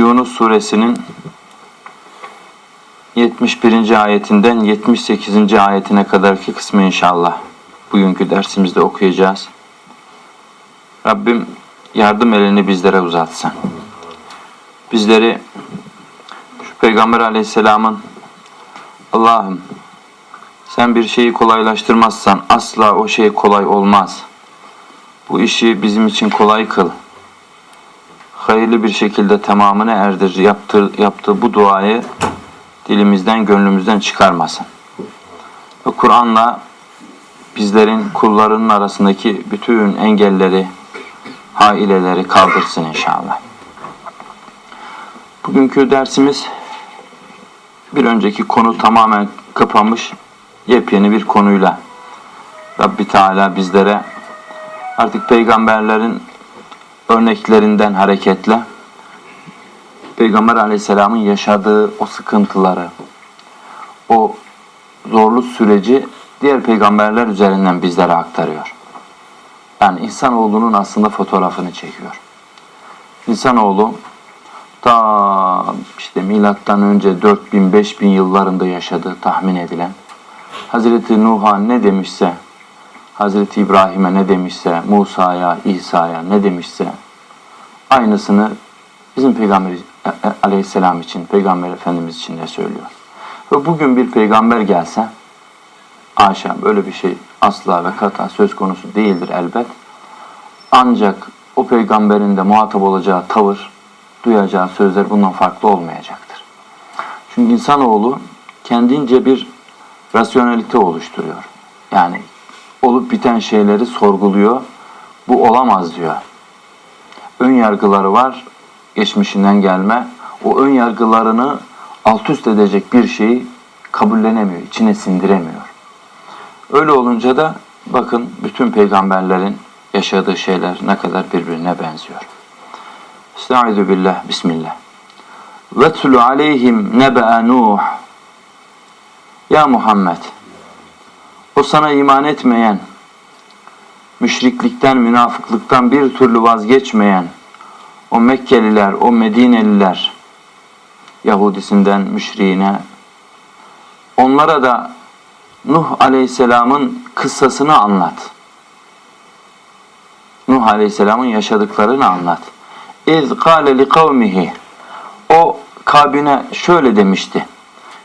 Yunus suresinin 71. ayetinden 78. ayetine kadarki kısmı inşallah bugünkü dersimizde okuyacağız. Rabbim yardım elini bizlere uzatsın. Bizleri şu Peygamber aleyhisselamın Allah'ım sen bir şeyi kolaylaştırmazsan asla o şey kolay olmaz. Bu işi bizim için kolay kıl. Hayırlı bir şekilde tamamını erdir. Yaptığı, yaptığı bu duayı dilimizden, gönlümüzden çıkarmasın. Ve Kur'an'la bizlerin kullarının arasındaki bütün engelleri, haileleri kaldırsın inşallah. Bugünkü dersimiz bir önceki konu tamamen kapanmış yepyeni bir konuyla Rabbi Teala bizlere artık peygamberlerin örneklerinden hareketle Peygamber Aleyhisselam'ın yaşadığı o sıkıntıları, o zorlu süreci diğer peygamberler üzerinden bizlere aktarıyor. Yani insanoğlunun aslında fotoğrafını çekiyor. İnsanoğlu ta işte milattan önce 4000-5000 yıllarında yaşadığı tahmin edilen Hazreti Nuh'a ne demişse, Hazreti İbrahim'e ne demişse, Musa'ya, İsa'ya ne demişse aynısını bizim Peygamber Aleyhisselam için, Peygamber Efendimiz için de söylüyor. Ve bugün bir peygamber gelse, haşa böyle bir şey asla ve kata söz konusu değildir elbet. Ancak o peygamberin de muhatap olacağı tavır, duyacağı sözler bundan farklı olmayacaktır. Çünkü insanoğlu kendince bir rasyonelite oluşturuyor. Yani olup biten şeyleri sorguluyor. Bu olamaz diyor. Ön yargıları var, geçmişinden gelme. O ön yargılarını alt üst edecek bir şeyi kabullenemiyor, içine sindiremiyor. Öyle olunca da bakın bütün peygamberlerin yaşadığı şeyler ne kadar birbirine benziyor. Estaizu billah, bismillah. Vetlu aleyhim nebe'e Nuh. Ya Muhammed, o sana iman etmeyen, müşriklikten, münafıklıktan bir türlü vazgeçmeyen, o Mekkeliler, o Medineliler, Yahudisinden müşriğine, onlara da Nuh Aleyhisselam'ın kıssasını anlat. Nuh Aleyhisselam'ın yaşadıklarını anlat. İz kâle li kavmihi O kavmine şöyle demişti.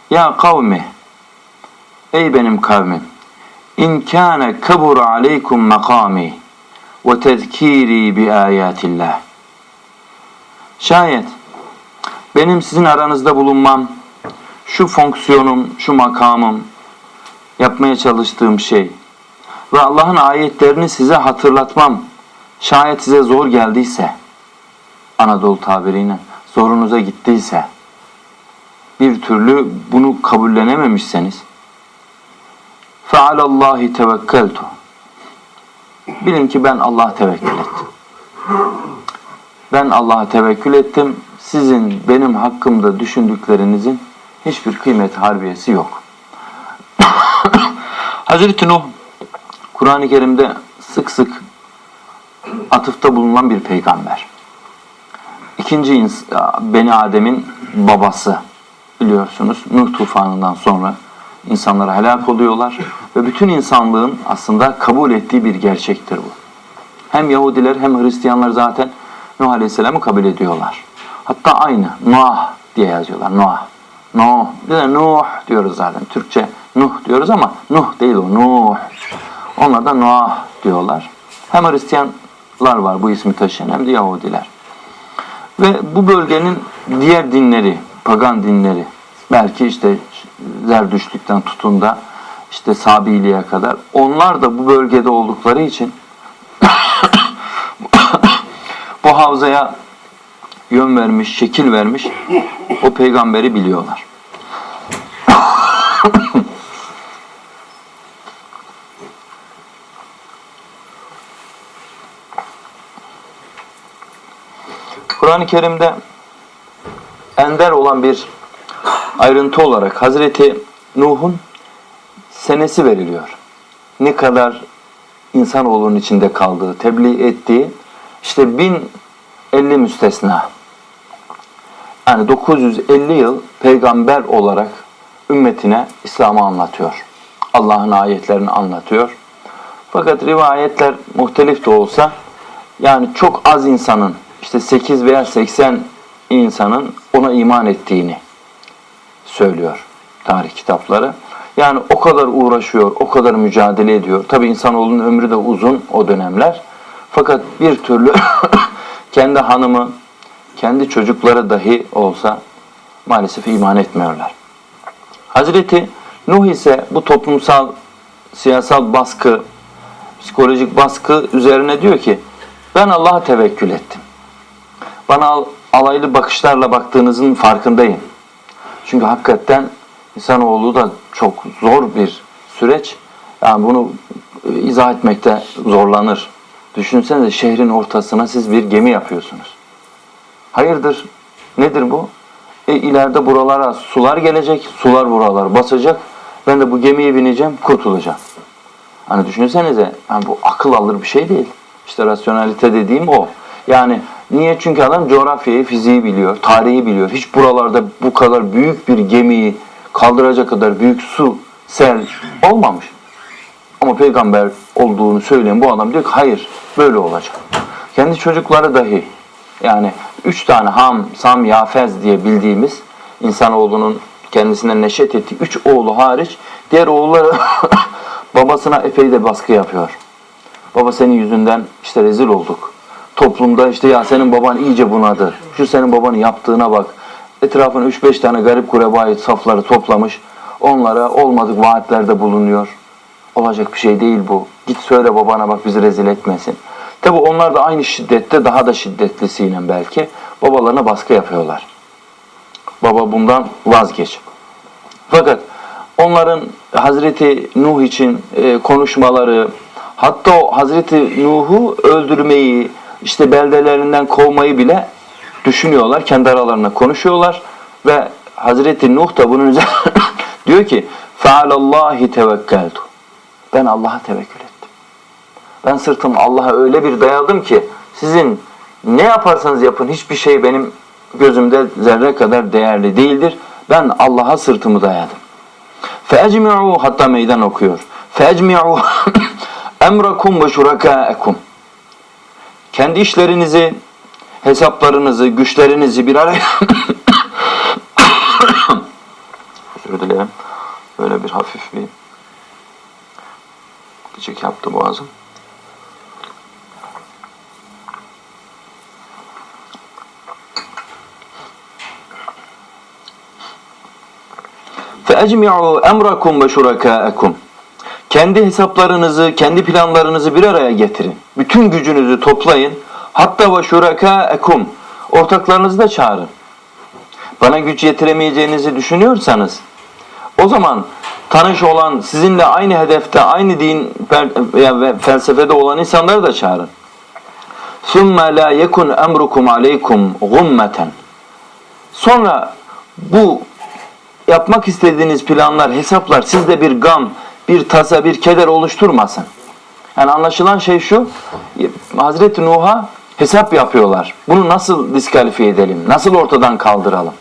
Ya kavmi Ey benim kavmim İn kâne kabur aleykum makami ve tezkiri bi ayatillah Şayet benim sizin aranızda bulunmam, şu fonksiyonum, şu makamım, yapmaya çalıştığım şey ve Allah'ın ayetlerini size hatırlatmam şayet size zor geldiyse, Anadolu tabiriyle zorunuza gittiyse, bir türlü bunu kabullenememişseniz, fealallahi tevekkeltu. Bilin ki ben Allah'a tevekkül ettim. Ben Allah'a tevekkül ettim. Sizin benim hakkımda düşündüklerinizin hiçbir kıymet harbiyesi yok. Hazreti Nuh Kur'an-ı Kerim'de sık sık atıfta bulunan bir peygamber. İkinci Beni Adem'in babası biliyorsunuz Nuh tufanından sonra insanlar helak oluyorlar ve bütün insanlığın aslında kabul ettiği bir gerçektir bu. Hem Yahudiler hem Hristiyanlar zaten Nuh Aleyhisselam'ı kabul ediyorlar. Hatta aynı Nuh diye yazıyorlar. Nuh. Nuh. Bir de Nuh diyoruz zaten. Türkçe Nuh diyoruz ama Nuh değil o. Nuh. Onlar da Nuh diyorlar. Hem Hristiyanlar var bu ismi taşıyan hem de Yahudiler. Ve bu bölgenin diğer dinleri, pagan dinleri, belki işte Zerdüştlükten tutun da işte Sabiliğe kadar onlar da bu bölgede oldukları için bu havzaya yön vermiş, şekil vermiş o peygamberi biliyorlar. Kur'an-ı Kerim'de ender olan bir ayrıntı olarak Hazreti Nuh'un senesi veriliyor. Ne kadar insanoğlunun içinde kaldığı, tebliğ ettiği işte bin elli müstesna. Yani 950 yıl peygamber olarak ümmetine İslam'ı anlatıyor. Allah'ın ayetlerini anlatıyor. Fakat rivayetler muhtelif de olsa yani çok az insanın işte 8 veya 80 insanın ona iman ettiğini söylüyor tarih kitapları. Yani o kadar uğraşıyor, o kadar mücadele ediyor. Tabi insanoğlunun ömrü de uzun o dönemler. Fakat bir türlü kendi hanımı, kendi çocukları dahi olsa maalesef iman etmiyorlar. Hazreti Nuh ise bu toplumsal, siyasal baskı, psikolojik baskı üzerine diyor ki ben Allah'a tevekkül ettim. Bana al- alaylı bakışlarla baktığınızın farkındayım. Çünkü hakikaten insanoğlu da çok zor bir süreç. Yani bunu e, izah etmekte zorlanır. Düşünsenize şehrin ortasına siz bir gemi yapıyorsunuz. Hayırdır? Nedir bu? E, ileride buralara sular gelecek, sular buralar basacak. Ben de bu gemiye bineceğim, kurtulacağım. Hani düşünsenize, yani bu akıl alır bir şey değil. İşte rasyonalite dediğim o. Yani niye? Çünkü adam coğrafyayı, fiziği biliyor, tarihi biliyor. Hiç buralarda bu kadar büyük bir gemiyi kaldıracak kadar büyük su, sel olmamış. Ama peygamber olduğunu söyleyen bu adam diyor ki hayır böyle olacak. Kendi çocukları dahi yani üç tane Ham, Sam, Yafez diye bildiğimiz insanoğlunun kendisinden neşet ettiği üç oğlu hariç diğer oğulları babasına epey de baskı yapıyor. Baba senin yüzünden işte rezil olduk. Toplumda işte ya senin baban iyice bunadı. Şu senin babanın yaptığına bak. Etrafına 3-5 tane garip kurebayı safları toplamış. Onlara olmadık vaatlerde bulunuyor. Olacak bir şey değil bu. Git söyle babana bak bizi rezil etmesin. Tabi onlar da aynı şiddette daha da şiddetlisiyle belki babalarına baskı yapıyorlar. Baba bundan vazgeç. Fakat onların Hazreti Nuh için e, konuşmaları, hatta Hazreti Nuh'u öldürmeyi, işte beldelerinden kovmayı bile düşünüyorlar. Kendi aralarında konuşuyorlar ve Hazreti Nuh da bunun üzerine diyor ki Fealallahi tevekkeltu. Ben Allah'a tevekkül ettim. Ben sırtımı Allah'a öyle bir dayadım ki sizin ne yaparsanız yapın hiçbir şey benim gözümde zerre kadar değerli değildir. Ben Allah'a sırtımı dayadım. Fecmi'u hatta meydan okuyor. Fecmi'u emrakum ve şurakâekum Kendi işlerinizi, hesaplarınızı, güçlerinizi bir araya Özür dilerim. Böyle bir hafif bir gıcık yaptı boğazım. فَاَجْمِعُوا اَمْرَكُمْ وَشُرَكَاءَكُمْ Kendi hesaplarınızı, kendi planlarınızı bir araya getirin. Bütün gücünüzü toplayın. Hatta ve şurakâekum. Ortaklarınızı da çağırın. Bana güç yetiremeyeceğinizi düşünüyorsanız o zaman tanış olan, sizinle aynı hedefte, aynı din per- veya ve felsefede olan insanları da çağırın. ثُمَّ لَا يَكُنْ اَمْرُكُمْ عَلَيْكُمْ غُمَّةً Sonra bu yapmak istediğiniz planlar, hesaplar sizde bir gam, bir tasa, bir keder oluşturmasın. Yani anlaşılan şey şu, Hazreti Nuh'a hesap yapıyorlar. Bunu nasıl diskalifiye edelim, nasıl ortadan kaldıralım?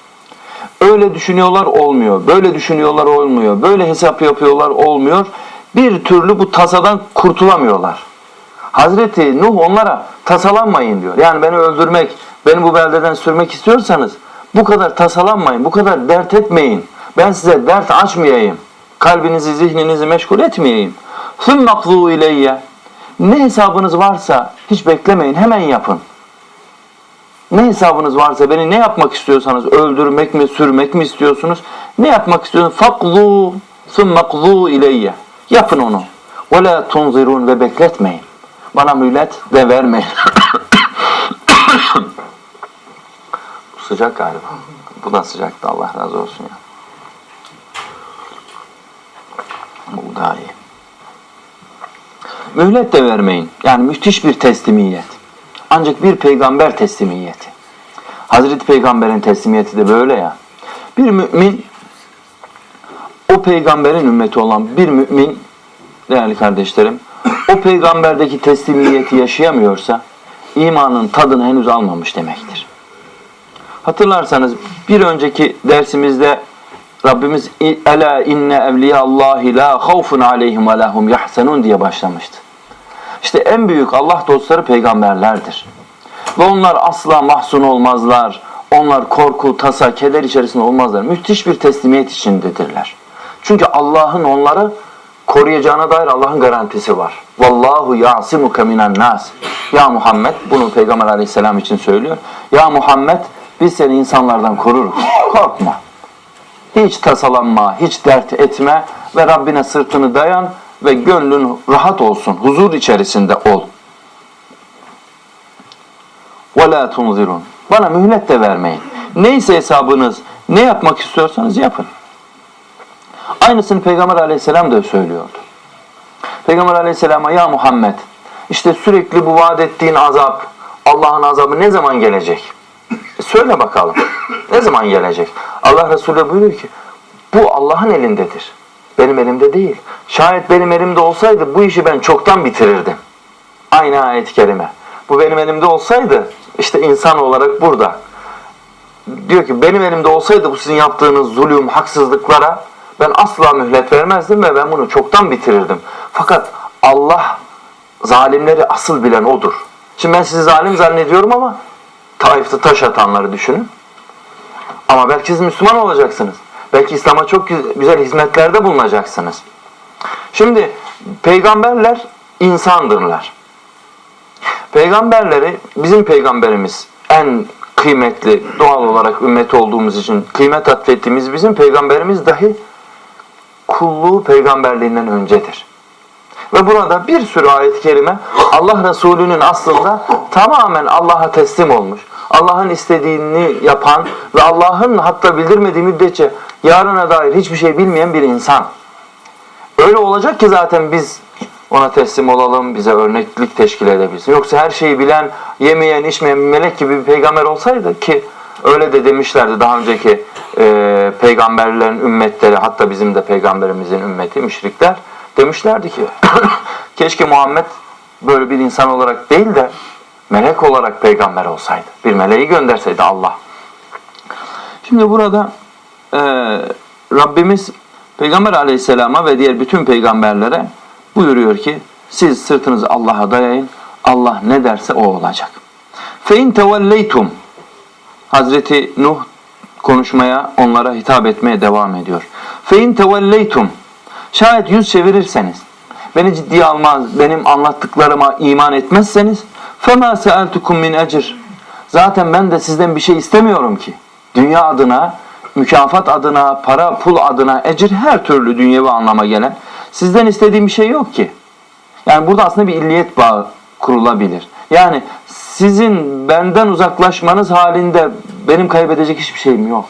Öyle düşünüyorlar olmuyor, böyle düşünüyorlar olmuyor, böyle hesap yapıyorlar olmuyor. Bir türlü bu tasadan kurtulamıyorlar. Hazreti Nuh onlara tasalanmayın diyor. Yani beni öldürmek, beni bu beldeden sürmek istiyorsanız bu kadar tasalanmayın, bu kadar dert etmeyin. Ben size dert açmayayım Kalbinizi, zihninizi meşgul etmeyeyim. ثُمَّ قْضُوا اِلَيَّ Ne hesabınız varsa hiç beklemeyin, hemen yapın. Ne hesabınız varsa, beni ne yapmak istiyorsanız, öldürmek mi, sürmek mi istiyorsunuz? Ne yapmak istiyorsunuz? فَقْضُوا ثُمَّ قْضُوا اِلَيَّ Yapın onu. وَلَا تُنْظِرُونَ Ve bekletmeyin. Bana mühlet de vermeyin. Bu sıcak galiba. Bu da sıcaktı Allah razı olsun ya. Bu daha iyi. Mühlet de vermeyin. Yani müthiş bir teslimiyet. Ancak bir peygamber teslimiyeti. Hazreti Peygamber'in teslimiyeti de böyle ya. Bir mümin o peygamberin ümmeti olan bir mümin değerli kardeşlerim o peygamberdeki teslimiyeti yaşayamıyorsa imanın tadını henüz almamış demektir. Hatırlarsanız bir önceki dersimizde Rabbimiz ela inne evliya Allahi la havfun aleyhim ve lahum yahsenun diye başlamıştı. İşte en büyük Allah dostları peygamberlerdir. Ve onlar asla mahzun olmazlar. Onlar korku, tasa, keder içerisinde olmazlar. Müthiş bir teslimiyet içindedirler. Çünkü Allah'ın onları koruyacağına dair Allah'ın garantisi var. Vallahu ya'simuke minen nas. Ya Muhammed bunu Peygamber Aleyhisselam için söylüyor. Ya Muhammed biz seni insanlardan koruruz. Korkma. Hiç tasalanma, hiç dert etme ve Rabbine sırtını dayan ve gönlün rahat olsun. Huzur içerisinde ol. وَلَا تُنْظِرُونَ Bana mühlet de vermeyin. Neyse hesabınız, ne yapmak istiyorsanız yapın. Aynısını Peygamber aleyhisselam da söylüyordu. Peygamber aleyhisselama ya Muhammed işte sürekli bu vaat ettiğin azap, Allah'ın azabı ne zaman gelecek? Söyle bakalım. Ne zaman gelecek? Allah Resulü buyuruyor ki bu Allah'ın elindedir. Benim elimde değil. Şayet benim elimde olsaydı bu işi ben çoktan bitirirdim. Aynı ayet-i kerime. Bu benim elimde olsaydı işte insan olarak burada. Diyor ki benim elimde olsaydı bu sizin yaptığınız zulüm, haksızlıklara ben asla mühlet vermezdim ve ben bunu çoktan bitirirdim. Fakat Allah zalimleri asıl bilen odur. Şimdi ben sizi zalim zannediyorum ama Taif'te taş atanları düşünün. Ama belki siz Müslüman olacaksınız. Belki İslam'a çok güzel hizmetlerde bulunacaksınız. Şimdi peygamberler insandırlar. Peygamberleri bizim peygamberimiz en kıymetli doğal olarak ümmet olduğumuz için kıymet atfettiğimiz bizim peygamberimiz dahi kulluğu peygamberliğinden öncedir. Ve burada bir sürü ayet-i kerime Allah Resulü'nün aslında tamamen Allah'a teslim olmuş. Allah'ın istediğini yapan ve Allah'ın hatta bildirmediği müddetçe yarına dair hiçbir şey bilmeyen bir insan. Öyle olacak ki zaten biz ona teslim olalım, bize örneklik teşkil edebilsin. Yoksa her şeyi bilen, yemeyen, içmeyen bir melek gibi bir peygamber olsaydı ki öyle de demişlerdi daha önceki e, peygamberlerin ümmetleri hatta bizim de peygamberimizin ümmeti müşrikler demişlerdi ki keşke Muhammed böyle bir insan olarak değil de melek olarak peygamber olsaydı. Bir meleği gönderseydi Allah. Şimdi burada e, Rabbimiz Peygamber aleyhisselama ve diğer bütün peygamberlere buyuruyor ki siz sırtınızı Allah'a dayayın. Allah ne derse o olacak. Fein tevelleytum Hazreti Nuh konuşmaya, onlara hitap etmeye devam ediyor. Fein tevelleytum Şayet yüz çevirirseniz, beni ciddiye almaz, benim anlattıklarıma iman etmezseniz فَمَا سَأَلْتُكُمْ min ecir. Zaten ben de sizden bir şey istemiyorum ki. Dünya adına, mükafat adına, para, pul adına, ecir her türlü dünyevi anlama gelen sizden istediğim bir şey yok ki. Yani burada aslında bir illiyet bağı kurulabilir. Yani sizin benden uzaklaşmanız halinde benim kaybedecek hiçbir şeyim yok.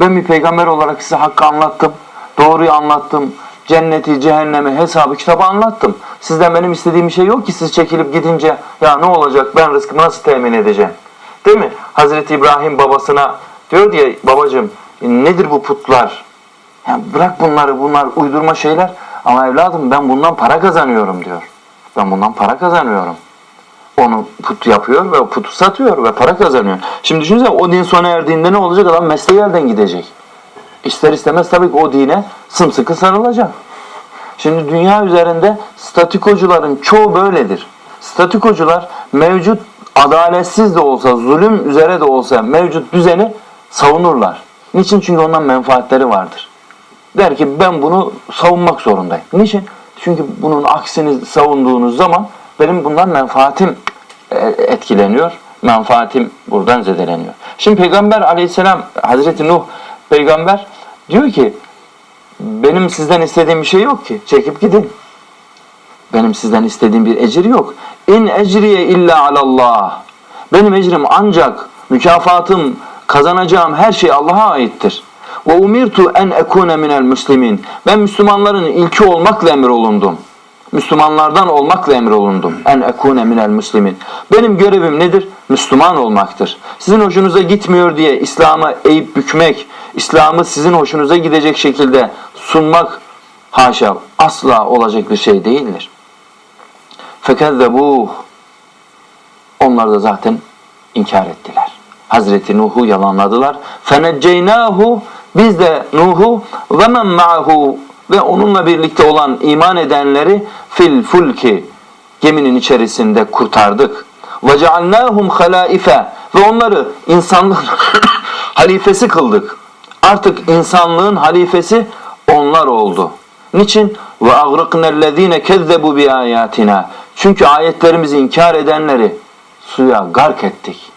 Ben bir peygamber olarak size hakkı anlattım, doğruyu anlattım, cenneti, cehennemi, hesabı, kitabı anlattım. Sizden benim istediğim bir şey yok ki siz çekilip gidince ya ne olacak ben rızkımı nasıl temin edeceğim? Değil mi? Hazreti İbrahim babasına diyor diye babacığım nedir bu putlar? Ya bırak bunları bunlar uydurma şeyler ama evladım ben bundan para kazanıyorum diyor. Ben bundan para kazanıyorum. Onu put yapıyor ve putu satıyor ve para kazanıyor. Şimdi düşünsene o din sona erdiğinde ne olacak? Adam mesleği elden gidecek. İster istemez tabii ki o dine sımsıkı sarılacak. Şimdi dünya üzerinde statikocuların çoğu böyledir. Statikocular mevcut adaletsiz de olsa, zulüm üzere de olsa mevcut düzeni savunurlar. Niçin? Çünkü ondan menfaatleri vardır. Der ki ben bunu savunmak zorundayım. Niçin? Çünkü bunun aksini savunduğunuz zaman benim bundan menfaatim e, etkileniyor. Menfaatim buradan zedeleniyor. Şimdi Peygamber aleyhisselam, Hazreti Nuh peygamber diyor ki benim sizden istediğim bir şey yok ki. Çekip gidin. Benim sizden istediğim bir ecir yok. İn ecriye illa alallah. Benim ecrim ancak mükafatım, kazanacağım her şey Allah'a aittir. Ve umirtu en ekune minel muslimin. Ben Müslümanların ilki olmakla emrolundum. Müslümanlardan olmakla emrolundum. En ekune minel muslimin. Benim görevim nedir? Müslüman olmaktır. Sizin hoşunuza gitmiyor diye İslam'a eğip bükmek, İslam'ı sizin hoşunuza gidecek şekilde sunmak haşa asla olacak bir şey değildir. Fekezzebuh onlar da zaten inkar ettiler. Hazreti Nuh'u yalanladılar. Feneceynahu biz de Nuh'u men ma'hu ve onunla birlikte olan iman edenleri fil fulki geminin içerisinde kurtardık. Cealnâhum halâife ve onları insanlığın halifesi kıldık. Artık insanlığın halifesi onlar oldu. Niçin? Ve agrıknellezîne kezzebu bi ayatina. Çünkü ayetlerimizi inkar edenleri suya gark ettik.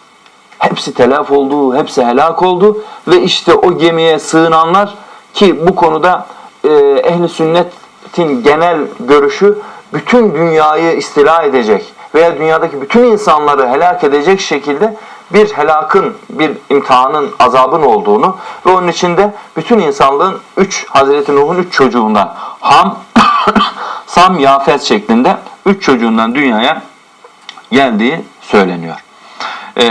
Hepsi telaf oldu, hepsi helak oldu ve işte o gemiye sığınanlar ki bu konuda e, ehli sünnetin genel görüşü bütün dünyayı istila edecek veya dünyadaki bütün insanları helak edecek şekilde bir helakın, bir imtihanın, azabın olduğunu ve onun içinde bütün insanlığın üç, Hazreti Nuh'un üç çocuğundan Ham, Sam, Yafet şeklinde üç çocuğundan dünyaya geldiği söyleniyor. Ee,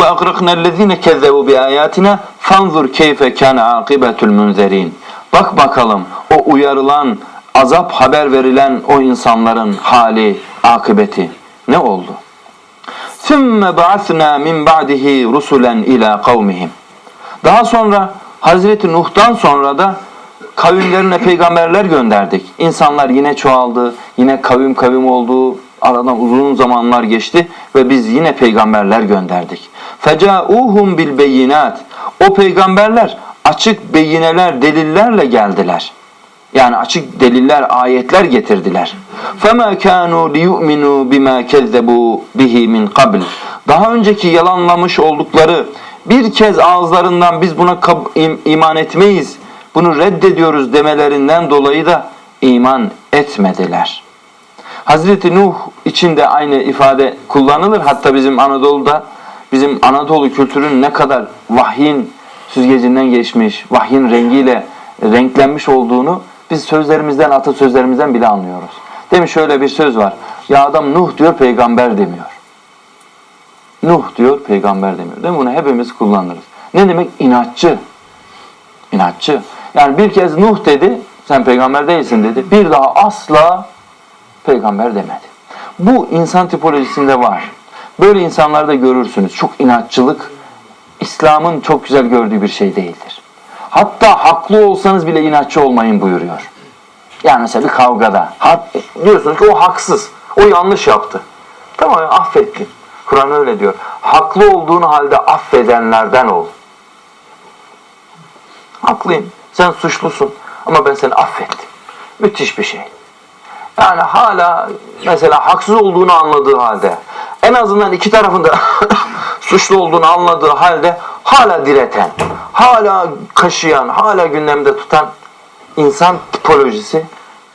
Ve agrıknellezine kezzebu bi ayatina fanzur keyfe kana akibetul munzerin. Bak bakalım o uyarılan, azap haber verilen o insanların hali, akıbeti ne oldu? Sümme ba'athna min ba'dihi rusulen ila kavmihim. Daha sonra Hazreti Nuh'tan sonra da kavimlerine peygamberler gönderdik. İnsanlar yine çoğaldı, yine kavim kavim oldu, aradan uzun zamanlar geçti ve biz yine peygamberler gönderdik. Bil beyinat. O peygamberler açık beyineler, delillerle geldiler Yani açık deliller, ayetler getirdiler. فَمَا كَانُوا لِيُؤْمِنُوا بِمَا كَذَّبُوا بِهِ مِنْ قَبْلِ Daha önceki yalanlamış oldukları bir kez ağızlarından biz buna kab- im- iman etmeyiz, bunu reddediyoruz demelerinden dolayı da iman etmediler. Hazreti Nuh için de aynı ifade kullanılır. Hatta bizim Anadolu'da bizim Anadolu kültürünün ne kadar vahyin süzgecinden geçmiş, vahyin rengiyle renklenmiş olduğunu biz sözlerimizden, atasözlerimizden bile anlıyoruz. Demiş şöyle bir söz var. Ya adam Nuh diyor peygamber demiyor. Nuh diyor peygamber demiyor. Değil mi? Bunu hepimiz kullanırız. Ne demek? İnatçı. İnatçı. Yani bir kez Nuh dedi, sen peygamber değilsin dedi. Bir daha asla peygamber demedi. Bu insan tipolojisinde var. Böyle insanlarda görürsünüz. Çok inatçılık İslam'ın çok güzel gördüğü bir şey değildir. Hatta haklı olsanız bile inatçı olmayın buyuruyor. Yani mesela bir kavgada diyorsunuz ki o haksız. O yanlış yaptı. Tamam affettim. Kur'an öyle diyor. Haklı olduğun halde affedenlerden ol. Haklıyım. Sen suçlusun. Ama ben seni affettim. Müthiş bir şey. Yani hala mesela haksız olduğunu anladığı halde en azından iki tarafında suçlu olduğunu anladığı halde hala direten, hala kaşıyan, hala gündemde tutan insan tipolojisi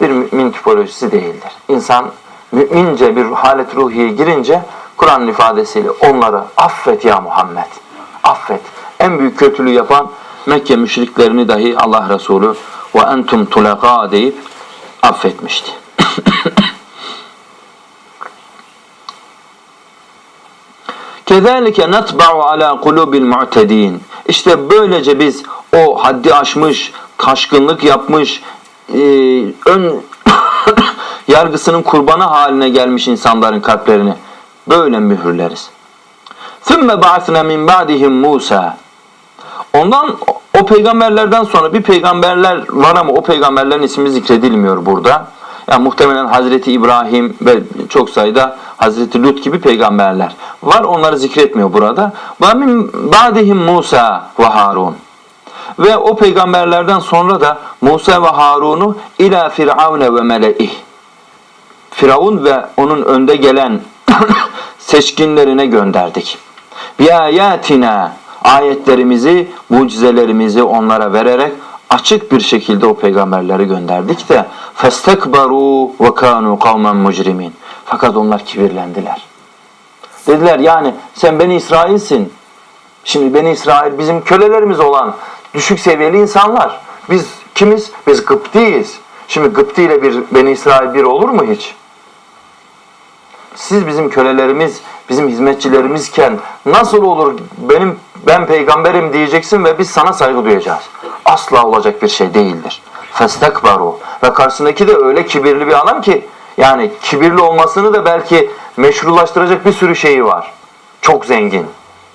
bir mümin tipolojisi değildir. İnsan mümince bir halet ruhiye girince Kur'an'ın ifadesiyle onları affet ya Muhammed. Affet. En büyük kötülüğü yapan Mekke müşriklerini dahi Allah Resulü ve entum tulaka deyip affetmişti. Kezalike natba'u ala kulubil mu'tedin. İşte böylece biz o haddi aşmış, taşkınlık yapmış, e, ön yargısının kurbanı haline gelmiş insanların kalplerini böyle mühürleriz. Sümme ba'athna min ba'dihim Musa. Ondan o peygamberlerden sonra bir peygamberler var ama o peygamberlerin ismi zikredilmiyor burada. Yani muhtemelen Hazreti İbrahim ve çok sayıda Hazreti Lut gibi peygamberler var. Onları zikretmiyor burada. Ba'dihim Musa ve Harun. Ve o peygamberlerden sonra da Musa ve Harun'u ila Firavune ve meleih. Firavun ve onun önde gelen seçkinlerine gönderdik. Bi ayatina ayetlerimizi, mucizelerimizi onlara vererek açık bir şekilde o peygamberleri gönderdik de festekbaru ve kanu kavmen mujrimin. Fakat onlar kibirlendiler. Dediler yani sen Beni İsrail'sin. Şimdi Beni İsrail bizim kölelerimiz olan düşük seviyeli insanlar. Biz kimiz? Biz Gıptiyiz. Şimdi Gıpti ile bir Beni İsrail bir olur mu hiç? Siz bizim kölelerimiz, bizim hizmetçilerimizken nasıl olur benim ben peygamberim diyeceksin ve biz sana saygı duyacağız. Asla olacak bir şey değildir. Festekbaru ve karşısındaki de öyle kibirli bir adam ki yani kibirli olmasını da belki meşrulaştıracak bir sürü şeyi var. Çok zengin.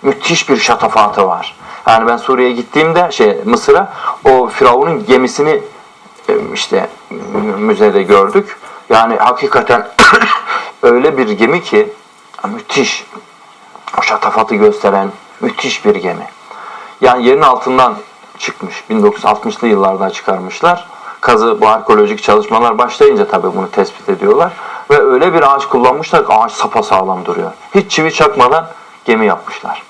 müthiş bir şatafatı var. Yani ben Suriye'ye gittiğimde şey Mısır'a o Firavun'un gemisini e, işte mü- müzede gördük. Yani hakikaten öyle bir gemi ki müthiş. O şatafatı gösteren müthiş bir gemi. Yani yerin altından çıkmış. 1960'lı yıllarda çıkarmışlar. Kazı bu arkeolojik çalışmalar başlayınca tabii bunu tespit ediyorlar. Ve öyle bir ağaç kullanmışlar ki ağaç sapasağlam duruyor. Hiç çivi çakmadan gemi yapmışlar.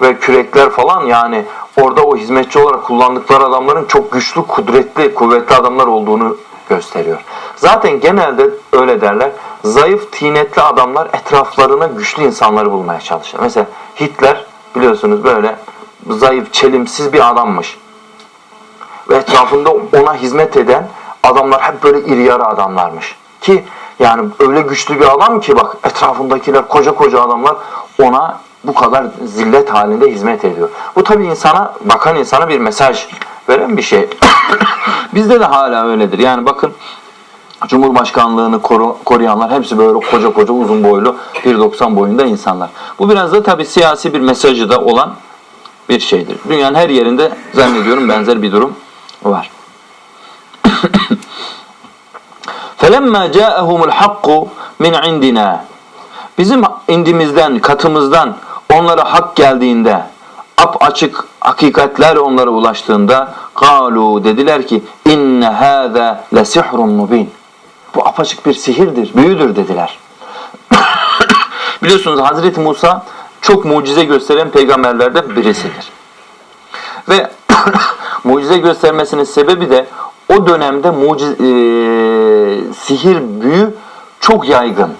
Ve kürekler falan yani orada o hizmetçi olarak kullandıkları adamların çok güçlü, kudretli, kuvvetli adamlar olduğunu gösteriyor. Zaten genelde öyle derler. Zayıf, tinetli adamlar etraflarına güçlü insanları bulmaya çalışır. Mesela Hitler biliyorsunuz böyle zayıf, çelimsiz bir adammış. Ve etrafında ona hizmet eden adamlar hep böyle iri yarı adamlarmış. Ki yani öyle güçlü bir adam ki bak etrafındakiler koca koca adamlar ona bu kadar zillet halinde hizmet ediyor. Bu tabii insana, bakan insana bir mesaj veren bir şey. Bizde de hala öyledir. Yani bakın Cumhurbaşkanlığını koru, koruyanlar hepsi böyle koca koca uzun boylu 1.90 boyunda insanlar. Bu biraz da tabii siyasi bir mesajı da olan bir şeydir. Dünyanın her yerinde zannediyorum benzer bir durum var. فَلَمَّا جَاءَهُمُ الْحَقُّ مِنْ عِنْدِنَا Bizim indimizden, katımızdan onlara hak geldiğinde, ap açık hakikatler onlara ulaştığında قَالُوا dediler ki inne هَذَا لَسِحْرٌ مُبِينٌ Bu apaçık bir sihirdir, büyüdür dediler. Biliyorsunuz Hazreti Musa çok mucize gösteren peygamberlerden birisidir. Ve mucize göstermesinin sebebi de o dönemde mucize, sihir büyü çok yaygın.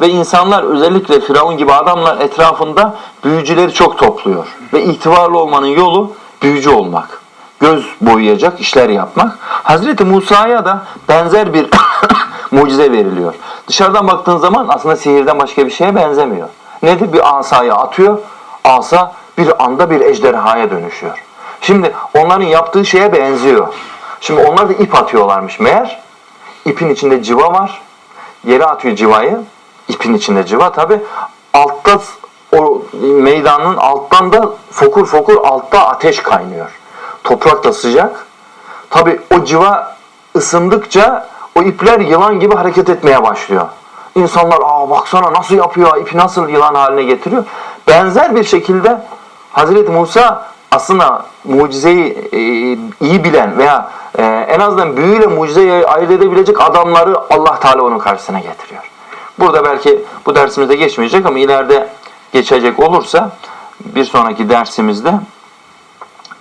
Ve insanlar özellikle Firavun gibi adamlar etrafında büyücüleri çok topluyor. Ve itibarlı olmanın yolu büyücü olmak. Göz boyayacak işler yapmak. Hazreti Musa'ya da benzer bir mucize veriliyor. Dışarıdan baktığın zaman aslında sihirden başka bir şeye benzemiyor. Nedir? Bir asaya atıyor. Asa bir anda bir ejderhaya dönüşüyor. Şimdi onların yaptığı şeye benziyor. Şimdi onlar da ip atıyorlarmış meğer. İpin içinde civa var. Yere atıyor civayı. İpin içinde civa tabi. Altta o meydanın alttan da fokur fokur altta ateş kaynıyor. Toprak da sıcak. Tabi o civa ısındıkça o ipler yılan gibi hareket etmeye başlıyor. İnsanlar aa baksana nasıl yapıyor, ipi nasıl yılan haline getiriyor. Benzer bir şekilde Hazreti Musa aslında mucizeyi e, iyi bilen veya e, en azından büyüyle mucizeyi ayırt edebilecek adamları Allah Teala onun karşısına getiriyor. Burada belki bu dersimizde geçmeyecek ama ileride geçecek olursa bir sonraki dersimizde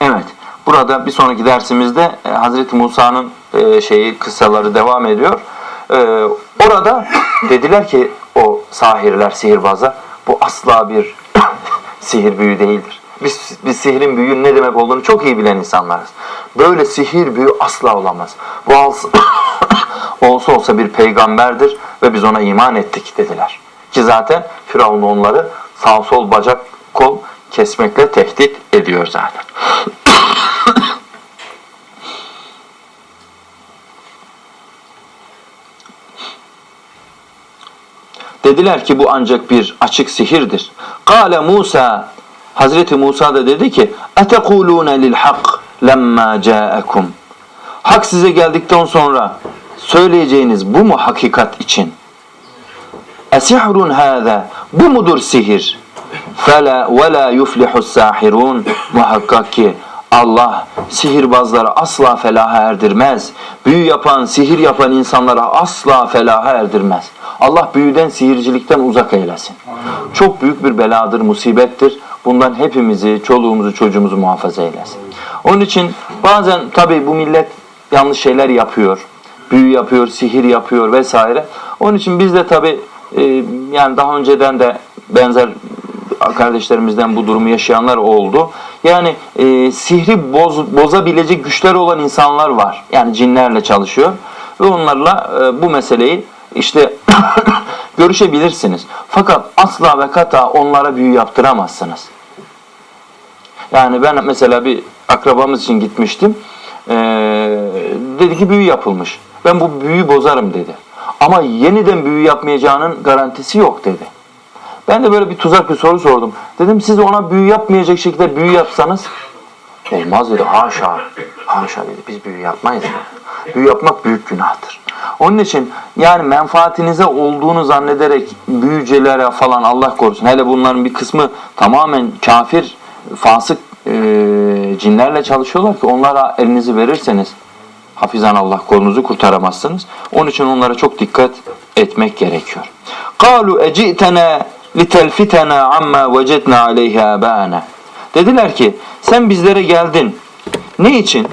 evet burada bir sonraki dersimizde e, Hazreti Musa'nın şeyi kıssaları devam ediyor. Orada dediler ki o sahirler, sihirbazlar bu asla bir sihir büyü değildir. Biz, biz sihrin büyünün ne demek olduğunu çok iyi bilen insanlarız. Böyle sihir büyü asla olamaz. Bu olsa olsa bir peygamberdir ve biz ona iman ettik dediler. Ki zaten Firavun onları sağ sol bacak kol kesmekle tehdit ediyor zaten. Dediler ki bu ancak bir açık sihirdir. Kale Musa Hazreti Musa da dedi ki اَتَقُولُونَ لِلْحَقِّ لَمَّا جَاءَكُمْ Hak size geldikten sonra söyleyeceğiniz bu mu hakikat için? Esihrun hâzâ Bu mudur sihir? Fela ve la yuflihu sahirun Muhakkak ki Allah sihirbazları asla felaha erdirmez. Büyü yapan, sihir yapan insanlara asla felaha erdirmez. Allah büyüden, sihircilikten uzak eylesin. Çok büyük bir beladır, musibettir. Bundan hepimizi, çoluğumuzu, çocuğumuzu muhafaza eylesin. Onun için bazen tabii bu millet yanlış şeyler yapıyor. Büyü yapıyor, sihir yapıyor vesaire. Onun için biz de tabii e, yani daha önceden de benzer kardeşlerimizden bu durumu yaşayanlar oldu. Yani e, sihri boz, bozabilecek güçler olan insanlar var. Yani cinlerle çalışıyor. Ve onlarla e, bu meseleyi işte görüşebilirsiniz. Fakat asla ve kata onlara büyü yaptıramazsınız. Yani ben mesela bir akrabamız için gitmiştim. Ee, dedi ki büyü yapılmış. Ben bu büyüyü bozarım dedi. Ama yeniden büyü yapmayacağının garantisi yok dedi. Ben de böyle bir tuzak bir soru sordum. Dedim siz ona büyü yapmayacak şekilde büyü yapsanız olmaz dedi. Haşa. Haşa dedi. Biz büyü yapmayız. dedi Büyü yapmak büyük günahtır. Onun için yani menfaatinize olduğunu zannederek büyücülere falan Allah korusun. Hele bunların bir kısmı tamamen kafir, fasık e, cinlerle çalışıyorlar ki onlara elinizi verirseniz hafizan Allah kolunuzu kurtaramazsınız. Onun için onlara çok dikkat etmek gerekiyor. قَالُوا اَجِئْتَنَا لِتَلْفِتَنَا عَمَّا وَجَدْنَا عَلَيْهِ آبَانَا Dediler ki sen bizlere geldin. Ne için?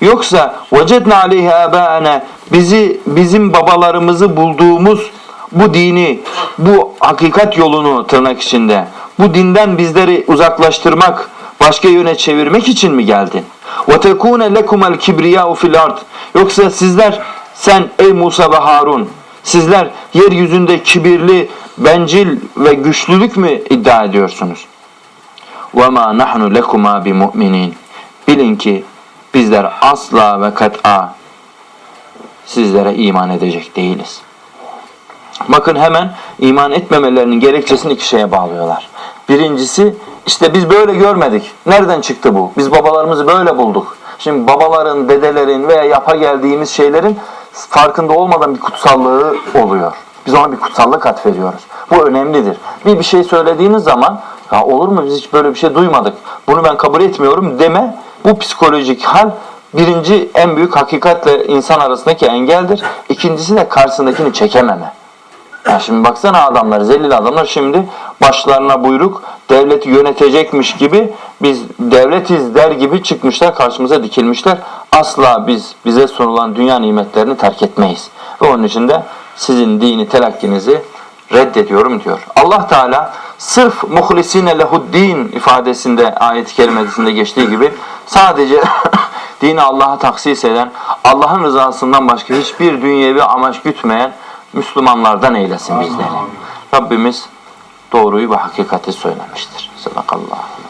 Yoksa وَجَدْنَا عَلَيْهِ آبَانَا bizi bizim babalarımızı bulduğumuz bu dini, bu hakikat yolunu tırnak içinde, bu dinden bizleri uzaklaştırmak, başka yöne çevirmek için mi geldin? وَتَكُونَ لَكُمَ الْكِبْرِيَاءُ فِي الْأَرْضِ Yoksa sizler, sen ey Musa ve Harun, sizler yeryüzünde kibirli, bencil ve güçlülük mü iddia ediyorsunuz? وَمَا نَحْنُ لَكُمَا بِمُؤْمِنِينَ Bilin ki bizler asla ve kat'a sizlere iman edecek değiliz. Bakın hemen iman etmemelerinin gerekçesini iki şeye bağlıyorlar. Birincisi işte biz böyle görmedik. Nereden çıktı bu? Biz babalarımızı böyle bulduk. Şimdi babaların, dedelerin veya yapa geldiğimiz şeylerin farkında olmadan bir kutsallığı oluyor. Biz ona bir kutsallık atfediyoruz. Bu önemlidir. Bir bir şey söylediğiniz zaman ya olur mu biz hiç böyle bir şey duymadık. Bunu ben kabul etmiyorum deme. Bu psikolojik hal birinci en büyük hakikatle insan arasındaki engeldir. İkincisi de karşısındakini çekememe. Ya şimdi baksana adamlar, zelil adamlar şimdi başlarına buyruk, devleti yönetecekmiş gibi biz devletiz der gibi çıkmışlar, karşımıza dikilmişler. Asla biz bize sunulan dünya nimetlerini terk etmeyiz. Ve onun için de sizin dini telakkinizi reddediyorum diyor. Allah Teala sırf muhlisine lehuddin ifadesinde ayet-i kerimesinde geçtiği gibi sadece dini Allah'a taksis eden, Allah'ın rızasından başka hiçbir dünyevi amaç gütmeyen Müslümanlardan eylesin bizleri. Rabbimiz doğruyu ve hakikati söylemiştir. Sadakallahu